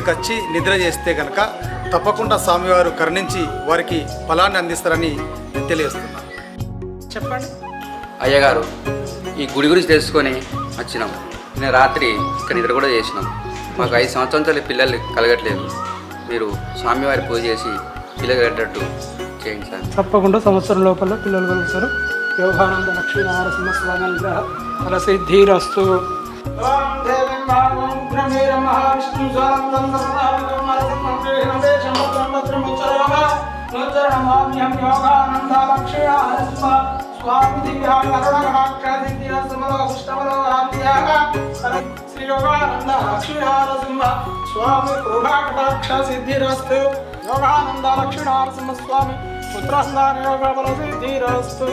ఇక్కడికి వచ్చి నిద్ర చేస్తే కనుక తప్పకుండా స్వామివారు కరుణించి వారికి ఫలాన్ని అందిస్తారని నేను తెలియజేస్తున్నాను చెప్పండి. అయ్యగారు ఈ గుడి గురించి తెలుసుకొని వచ్చినాం. నేను రాత్రి ఇక్కడ నిద్ర కూడా చేసినాం. మాకు ఐదు సంవత్సరాల పిల్లలు కలగట్లేదు. మీరు స్వామివారి పూజ చేసి పిల్లలు కట్టేటట్టు చేయండి సార్. తప్పకుండా సంవత్సరం లోపల పిల్లలు కలుగుతారు యోగానంద లక్ష్మీ నరసింహ స్వామి అనుగ్రహ ఫల సిద్ధిరస్తు స్వామి దివ్యాన్ని శ్రీ యోగానంద లక్ష్మీనరసింహ స్వామి కృపాకటాక్ష సిద్ధిరస్తు యోగానంద లక్ష్మీనరసింహ స్వామి పుత్రసంధాన యోగ బల సిద్ధిరస్తు